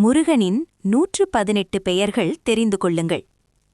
முருகனின் நூற்று பதினெட்டு பெயர்கள் தெரிந்து கொள்ளுங்கள்.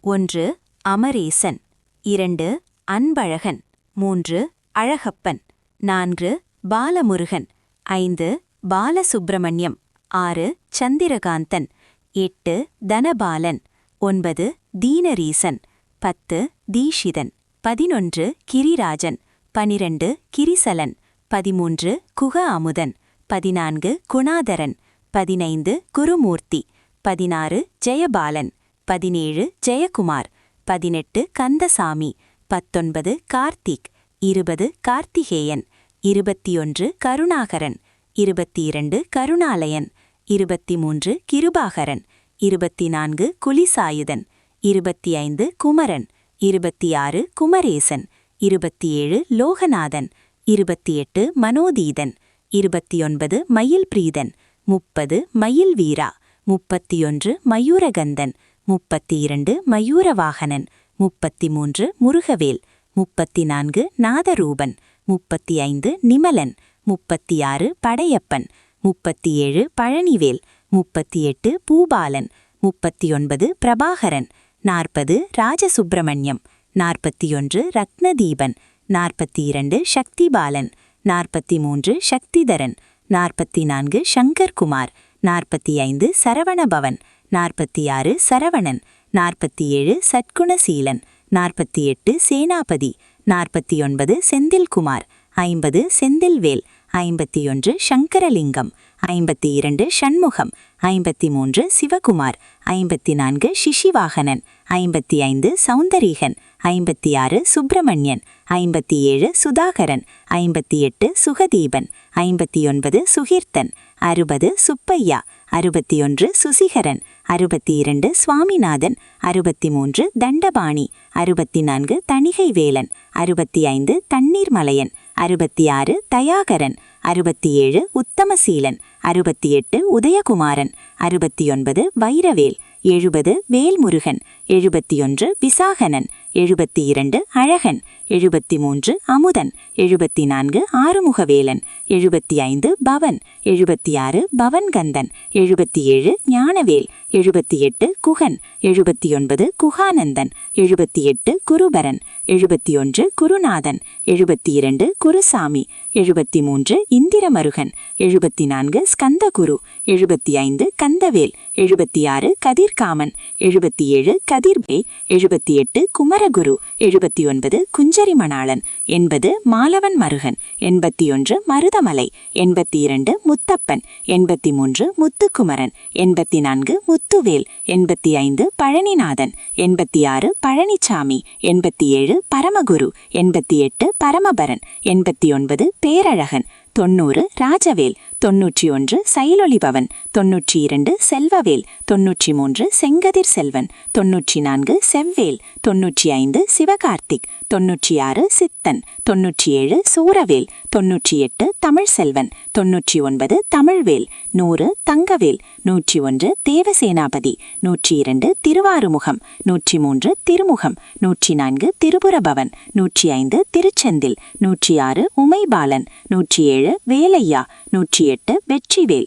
ஒன்று அமரேசன். இரண்டு அன்பழகன். மூன்று அழகப்பன். நான்கு பாலமுருகன். ஐந்து பாலசுப்பிரமணியம் ஆறு சந்திரகாந்தன். எட்டு தனபாலன். ஒன்பது தீனரீசன். பத்து தீஷிதன். பதினொன்று கிரிராஜன். பனிரண்டு கிரிசலன். பதிமூன்று குக அமுதன் பதினான்கு குணாதரன். பதினைந்து குருமூர்த்தி பதினாறு ஜெயபாலன் பதினேழு ஜெயக்குமார் பதினெட்டு கந்தசாமி பத்தொன்பது கார்த்திக் இருபது கார்த்திகேயன் இருபத்தியொன்று கருணாகரன் இருபத்தி இரண்டு கருணாலயன் இருபத்தி மூன்று கிருபாகரன் இருபத்தி நான்கு குலிசாயுதன் இருபத்தி ஐந்து குமரன் இருபத்தி ஆறு குமரேசன் இருபத்தி ஏழு லோகநாதன் இருபத்தி எட்டு மனோதீதன் இருபத்தி ஒன்பது மயில்பிரீதன் முப்பது மயில் வீரா முப்பத்தியொன்று மயூரகந்தன் முப்பத்தி இரண்டு மயூரவாகனன் முப்பத்தி மூன்று முருகவேல் முப்பத்தி நான்கு நாதரூபன் முப்பத்தி ஐந்து நிமலன் முப்பத்தி ஆறு படையப்பன் முப்பத்தி ஏழு பழனிவேல் முப்பத்தி எட்டு பூபாலன் முப்பத்தி ஒன்பது பிரபாகரன் நாற்பது ராஜசுப்பிரமணியம் நாற்பத்தி ஒன்று ரத்னதீபன் நாற்பத்தி இரண்டு சக்திபாலன் நாற்பத்தி மூன்று சக்திதரன் நாற்பத்தி நான்கு சங்கர்குமார் நாற்பத்தி ஐந்து சரவணபவன் நாற்பத்தி ஆறு சரவணன் நாற்பத்தி ஏழு சட்குணசீலன் நாற்பத்தி எட்டு சேனாபதி நாற்பத்தி ஒன்பது செந்தில்குமார் ஐம்பது செந்தில்வேல் ஐம்பத்தி ஒன்று சங்கரலிங்கம் ஐம்பத்தி இரண்டு ஷண்முகம் ஐம்பத்தி மூன்று சிவகுமார் ஐம்பத்தி நான்கு சிஷிவாகனன் ஐம்பத்தி ஐந்து சௌந்தரீகன் ஐம்பத்தி ஆறு சுப்பிரமணியன் ஐம்பத்தி ஏழு சுதாகரன் ஐம்பத்தி எட்டு சுகதீபன் ஐம்பத்தி ஒன்பது சுகீர்த்தன் அறுபது சுப்பையா அறுபத்தி ஒன்று சுசிகரன் அறுபத்தி இரண்டு சுவாமிநாதன் அறுபத்தி மூன்று தண்டபாணி அறுபத்தி நான்கு தணிகைவேலன் அறுபத்தி ஐந்து தண்ணீர்மலையன் அறுபத்தி ஆறு தயாகரன் அறுபத்தி ஏழு உத்தமசீலன் அறுபத்தி எட்டு உதயகுமாரன் அறுபத்தி ஒன்பது வைரவேல் எழுபது வேல்முருகன் எழுபத்தி ஒன்று விசாகனன் எழுபத்தி இரண்டு அழகன் எழுபத்தி மூன்று அமுதன் எழுபத்தி நான்கு ஆறுமுகவேலன் எழுபத்தி ஐந்து பவன் எழுபத்தி ஆறு பவன்கந்தன் எழுபத்தி ஏழு ஞானவேல் எழுபத்தி எட்டு குகன் எழுபத்தி ஒன்பது குகானந்தன் எழுபத்தி எட்டு குருபரன் எழுபத்தி ஒன்று குருநாதன் எழுபத்தி இரண்டு குருசாமி எழுபத்தி மூன்று இந்திரமருகன் எழுபத்தி நான்கு ஸ்கந்தகுரு எழுபத்தி ஐந்து கந்தவேல் எழுபத்தி ஆறு கதிர்காமன் எழுபத்தி ஏழு கதிர்பே எழுபத்தி எட்டு குமரகுரு எழுபத்தி ஒன்பது குஞ்சரிமணாளன் எண்பது மாலவன் மருகன் எண்பத்தி ஒன்று மருதமலை எண்பத்தி இரண்டு முத்தப்பன் எண்பத்தி மூன்று முத்துக்குமரன் எண்பத்தி நான்கு முத்துவேல் எண்பத்தி ஐந்து பழனிநாதன் எண்பத்தி ஆறு பழனிசாமி எண்பத்தி ஏழு பரமகுரு எண்பத்தி எட்டு பரமபரன் எண்பத்தி ஒன்பது பேரழகன் தொன்னூறு ராஜவேல் தொன்னூற்றி ஒன்று சைலொலிபவன் தொன்னூற்றி இரண்டு செல்வவேல் தொன்னூற்றி மூன்று செங்கதிர் செல்வன் தொன்னூற்றி நான்கு செவ்வேல் தொன்னூற்றி ஐந்து சிவகார்த்திக் தொன்னூற்றி ஆறு சித்தன் தொன்னூற்றி ஏழு சூரவேல் தொன்னூற்றி எட்டு தமிழ் செல்வன் தொன்னூற்றி ஒன்பது தமிழ்வேல் நூறு தங்கவேல் நூற்றி ஒன்று தேவசேனாபதி நூற்றி இரண்டு திருவாறுமுகம் நூற்றி மூன்று திருமுகம் நூற்றி நான்கு திருபுரபவன் நூற்றி ஐந்து திருச்செந்தில் நூற்றி ஆறு உமைபாலன் நூற்றி ஏழு வேலையா நூற்றி எட்டு வெற்றிவேல்.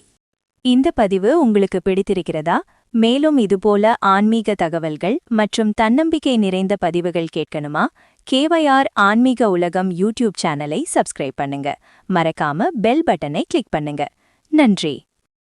இந்த பதிவு உங்களுக்கு பிடித்திருக்கிறதா? மேலும் இதுபோல ஆன்மீக தகவல்கள் மற்றும் தன்னம்பிக்கை நிறைந்த பதிவுகள் கேட்கணுமா? கேவையார் ஆன்மீக உலகம் யூடியூப் சேனலை சப்ஸ்கிரைப் பண்ணுங்க. மறக்காம பெல் பட்டனை கிளிக் பண்ணுங்க. நன்றி.